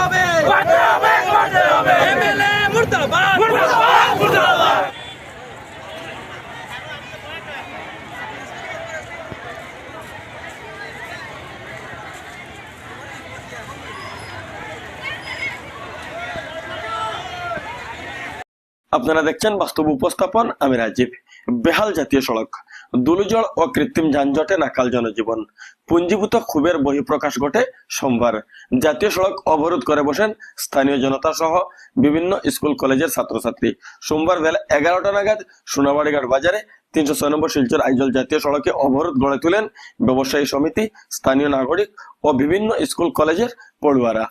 হবে। করতে হবে করতে হবে। এমএলএ মুর্দাবাদ। মুর্দাবাদ মুর্দাবাদ। আপনারা দেখছেন বাস্তব উপস্থাপন আমি রাজীব। বেহাল জাতীয় সড়ক। দুলুজল ও কৃত্রিম যানজটে নাকাল জনজীবন। পুঞ্জীভূত ক্ষোভের বহিঃপ্রকাশ ঘটে সোমবার। জাতীয় সড়ক অবরোধ করে বসেন স্থানীয় জনতা সহ বিভিন্ন স্কুল কলেজের ছাত্রছাত্রী। সোমবার বেলা এগারোটা নাগাদ সোনাবাড়িঘাট বাজারে তিনশো ছয় নম্বর শিলচর আইজল জাতীয় সড়কে অবরোধ গড়ে তুলেন ব্যবসায়ী সমিতি, স্থানীয় নাগরিক ও বিভিন্ন স্কুল কলেজের পড়ুয়ারা।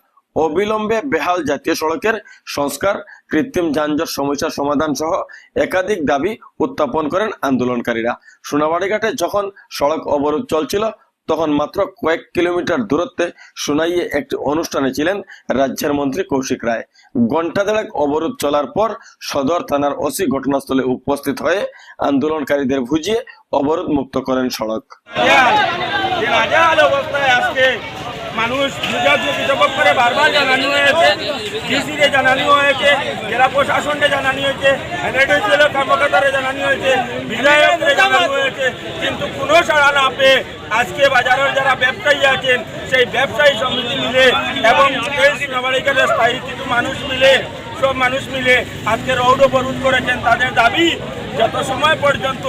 অবিলম্বে বেহাল জাতীয় সড়কের সংস্কার, কৃত্রিম যানজট সমস্যার সমাধান সহ একাধিক দাবি উত্থাপন করেন আন্দোলনকারীরা। সোনাবাড়িঘাটে যখন সড়ক অবরোধ চলছিল, তখন মাত্র কয়েক কিলোমিটার দূরত্বে সোনাইয়ে একটি অনুষ্ঠানে ছিলেন রাজ্যের মন্ত্রী কৌশিক রায়। ঘণ্টা দেড়েক অবরোধ চলার পর সদর থানার ওসি ঘটনাস্থলে উপস্থিত হয়ে আন্দোলনকারীদের বুঝিয়ে অবরোধ মুক্ত করেন সড়ক। মানুষ যোগাযোগ করে বারবার জানানো হয়েছে ডিসিকে জানানো হয়েছে, জেলা প্রশাসনকে জানানো হয়েছে এনআইডিসিএল কর্মকর্তারে জানানো হয়েছে বিধায়ককে জানানো হয়েছে, কিন্তু কোনো সাড়া না পেয়ে আজকে বাজারের যারা ব্যবসায়ী আছেন, সেই ব্যবসায়ী সমিতি মিলে এবং এই সিনেমালিকাদের স্থায়ী কিছু মানুষ মিলে, সব মানুষ মিলে আজকে রোড অবরোধ করেছেন, তাদের দাবি যত সময় পর্যন্ত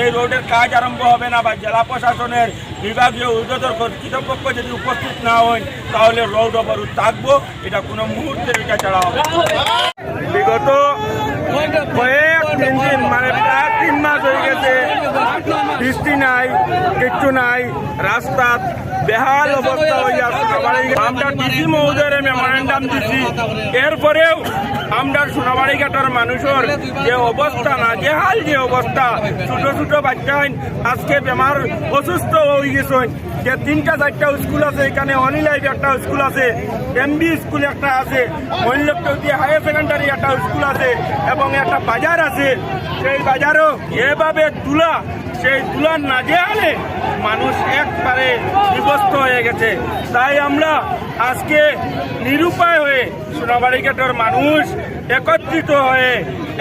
এই রোডের কাজ আরম্ভ হবে না বা জেলা প্রশাসনের বিভাগীয় উদ্যোগের কর্তৃপক্ষ যদি উপস্থিত না হয় তাহলে রোড অবরোধ থাকব। এটা কোনো মুহূর্তে এটা ছাড়া হবে বিগত কয়েক তিন দিন মানে প্রায় তিন মাস হয়ে গেছে, বৃষ্টি নাই, কিচ্ছু নাই, রাস্তা বেহাল অবস্থা হয়ে আছে। এরপরেও আমরা সোনাবাড়ি ঘাটের মানুষের যে অবস্থা না, যে হাল যে অবস্থা, ছোট ছোট বাচ্চা আজকে বেমার অসুস্থ হয়ে গেছে যে তিনটা, চারটা স্কুল আছে, এখানে অনিলাইভ একটা স্কুল আছে এমবি স্কুল একটা আছে মহিলকটি হায়ার সেকেন্ডারি একটা স্কুল আছে, এবং একটা বাজার আছে। সেই বাজারও এভাবে তুলা সেই তুলার না যে আনে মানুষ একবারে বিভস্ত হয়ে গেছে। তাই আমরা আজকে নিরুপায় হয়ে সোনাবাড়িঘাটের মানুষ একত্রিত হয়ে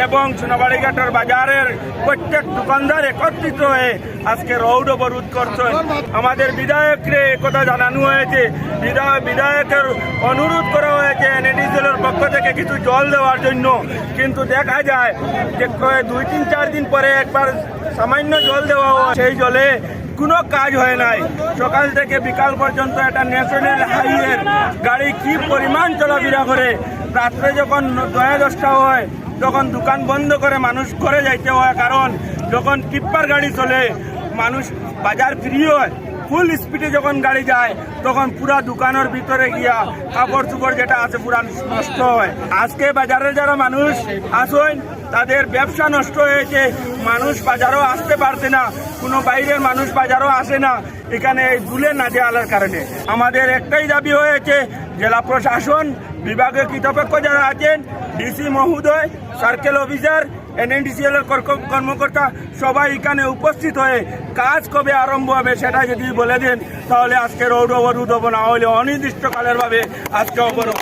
এবং সোনাবাড়িঘাটের বাজারের প্রত্যেক দোকানদার একত্রিত হয়ে আজকে রৌড অবরোধ করছে। আমাদের বিধায়করে একথা জানানো হয়েছে। বিধায়ক বিধায়কের অনুরোধ করা হয়েছে এনএডিসিএলের পক্ষ থেকে কিছু জল দেওয়ার জন্য। কিন্তু দেখা যায় যে দুই, তিন, চার দিন পরে একবার সামান্য জল দেওয়া হয়। সেই জলে কোনো কাজ হয় নাই। সকাল থেকে বিকাল পর্যন্ত একটা ন্যাশনাল হাইওয়ের গাড়ি কি পরিমাণ চলাফেরা করে, রাত্রে যখন দয়া দশটা হয়, তখন দোকান বন্ধ করে মানুষ করে যাইতে হয়। কারণ যখন টিপ্পার গাড়ি চলে, মানুষ বাজার ফ্রি হয়। ফুল স্পিডে যখন গাড়ি যায়, তখন পুরা দোকানের ভিতরে গিয়া কাপড় চুপড় যেটা আছে পুরা নষ্ট হয়। আজকে বাজারে যারা মানুষ আসেন, তাদের ব্যবসা নষ্ট হয়েছে। মানুষ বাজারও আসতে পারছে না। কোনো বাইরের মানুষ বাজারও আসে না। এখানে এই দুলে না দেওয়ার কারণে। আমাদের একটাই দাবি হয়েছে, জেলা প্রশাসন, বিভাগীয় কৃতপক্ষ যারা আছেন, ডিসি মহোদয়, সার্কেল অফিসার এনএনডিসিএল এর কর্মকর্তা সবাই এখানে উপস্থিত হয়ে কাজ কবে আরম্ভ হবে সেটা যদি বলে দেন, তাহলে আজকে রোড অবরোধ হব, না হলে অনির্দিষ্টকালের ভাবে আজকে অবরোধ